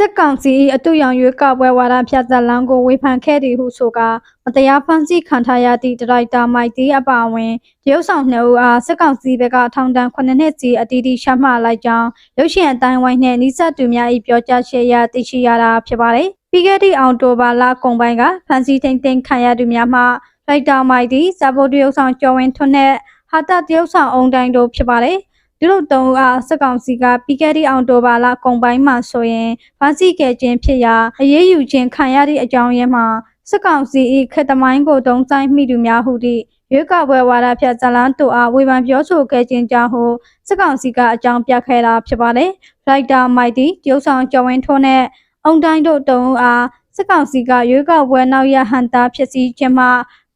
စစ်ကောင်စီ၏အတူရောင်ရွေးကောက်ပွဲဝါဒဖြတ်သက်လမ်းကိုဝေဖန်ခဲ့သည်ဟုဆိုကာမတရားဖန်ဆီးခံထားရသည့်ဒရိုက်တာမိုက်တီအပါအဝင်တရုတ်ဆောင်နှစ်ဦးအားစစ်ကောင်စီဘက်ကထောင်ဒဏ်9နှစ်စီအတီးတီးရှမှတ်လိုက်ကြောင်းရုပ်ရှင်အတိုင်းဝိုင်းနှင့်နှိစက်သူများ၏ပြောကြားချက်အရသိရှိရတာဖြစ်ပါတယ်။ပြီးခဲ့သည့်အောင်တိုဘာလကုန်ပိုင်းကဖန်စီထိန်သိမ်းခံရသူများမှရိုက်တာမိုက်တီဇာဘိုတရုတ်ဆောင်ကျော်ဝင်းထွန်းနှင့်ဟာတာတရုတ်ဆောင်အုံတိုင်းတို့ဖြစ်ပါတယ်။ ဒီလိုတုံးအားစက်ကောင်စီကပြီးခဲ့သည့်အောင်တိုဘာလကုန်ပိုင်းမှာဆိုရင်ဖမ်းဆီးခဲ့ခြင်းဖြစ်ရာအရေးယူခြင်းခံရသည့်အကြောင်းရင်းမှာစက်ကောင်စီ၏ခက်သမိုင်းကိုတုံးဆိုင်မိသူများဟုသည့်ရွေးကောက်ပွဲဝါဒဖြတ်ဇလန်းတို့အားဝေဖန်ပြောဆိုခဲ့ခြင်းကြောင့်ဟုစက်ကောင်စီကအကြောင်းပြခဲ့တာဖြစ်ပါတယ်။ရိုက်တာမိုက်တီတရုတ်ဆောင်ကျော်ဝင်းထွန်းနဲ့အုံတိုင်းတို့တုံးအားစက်ကောင်စီကရွေးကောက်ပွဲနောက်ရဟန်တာဖြစ်စီခြင်းမှာ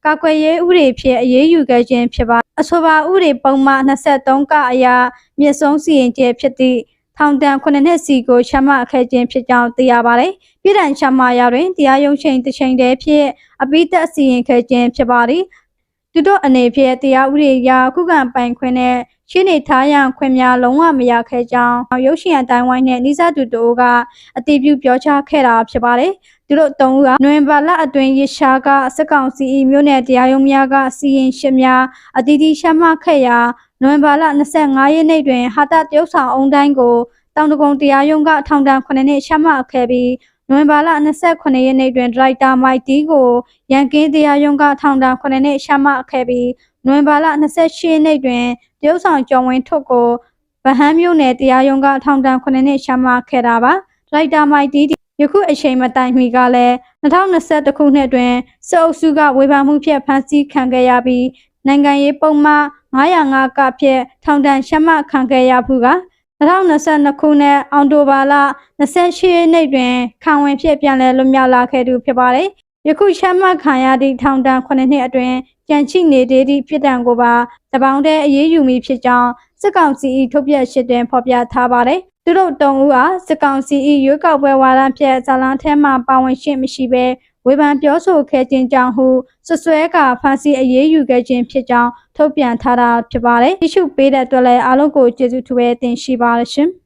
ကာကွယ်ရေးဥပဒေဖြင့်အရေးယူခဲ့ခြင်းဖြစ်ပါ အဆိုပါဥပဒေပုံမှန်23ကအရာမြစ်ဆုံးစီရင်ကျဲဖြစ်သည့်ထောင်ဒဏ်9နှစ်စီကိုချမှတ်ခဲ့ခြင်းဖြစ်ကြောင်းသိရပါတယ်။ပြည်ထောင်ချမှတ်ရာတွင်တရားရုံးချိန်တစ်ချိန်တည်းဖြင့်အပိသက်စီရင်ခဲ့ခြင်းဖြစ်ပါသည်။ သူတို့အနေဖြင့်တရားဥပဒေအရခုခံပိုင်ခွင့်နဲ့ရှင်းနေထားရန်ခွင့်များလုံးဝမရခဲ့ကြောင်းရုပ်ရှင်အတိုင်းဝိုင်းနဲ့နှိစတူတို့ကအတည်ပြုပြောကြားခဲ့တာဖြစ်ပါတယ်။သူတို့သုံးဦးကနွေဘာလအတွင်းရရှာကစက်ကောင်စီ၏မြို့နယ်တရားရုံးများကစီရင်ရှစ်များအတီးတီးရှမှတ်ခဲ့ရာနွေဘာလ25ရက်နေ့တွင်ဟာတာတရုတ်ဆောင်အုံတိုင်းကိုတောင်တကုံတရားရုံးကထောင်ဒဏ်9နှစ်ရှမှတ်ခဲ့ပြီး နွေဘာလ28ရက်နေ့တွင်ဒရိုက်တာမိုက်တီကိုရန်ကင်းတရားရုံးကထောင်ဒဏ်9နှစ်ရှမှတ်ခဲ့ပြီးနွေဘာလ28ရက်နေ့တွင်တရုတ်ဆောင်ကျော်ဝင်းထုတ်ကိုဗဟန်းမြို့နယ်တရားရုံးကထောင်ဒဏ်9နှစ်ရှမှတ်ခဲ့တာပါဒရိုက်တာမိုက်တီယခုအချိန်မတိုင်မီကလည်း2021ခုနှစ်တွင်စစ်အုပ်စုကဝေဖန်မှုဖြင့်ဖမ်းဆီးခံခဲ့ရပြီးနိုင်ငံရေးပုံမှန်905ကဖြင့်ထောင်ဒဏ်ရှမှတ်ခံခဲ့ရမှုက 2022ခုနှစ်အောက်တိုဘာလ28ရက်နေ့တွင်ခံဝင်ဖြစ်ပြန်လည်လွတ်မြောက်လာခဲ့သူဖြစ်ပါတယ်။ယခုရှမှတ်ခံရသည့်ထောင်ဒဏ်9နှစ်အတွင်းကြံချိနေသေးသည့်ဖြစ်တံကိုပါတပေါင်းတဲ့အရေးယူမိဖြစ်ကြောင်းစစ်ကောင်စီ၏ထုတ်ပြန်ရှင်းတွင်ဖော်ပြထားပါတယ်။သူတို့တုံဦးအားစစ်ကောင်စီ၏ရွေးကောက်ပွဲဝါဒဖြင့်ဇာလန်ထဲမှပါဝင်ရှင်းမရှိဘဲ ဝေဖန်ပြောဆိုခဲ့ခြင်းကြောင့်ဟုဆွဆွဲကဖန်ဆီးအရေးယူခဲ့ခြင်းဖြစ်ကြောင်းထုတ်ပြန်ထားတာဖြစ်ပါတယ်။တိရှိပေးတဲ့အတွက်လည်းအားလုံးကိုကျေးဇူးတူပဲတင်ရှိပါရရှင်။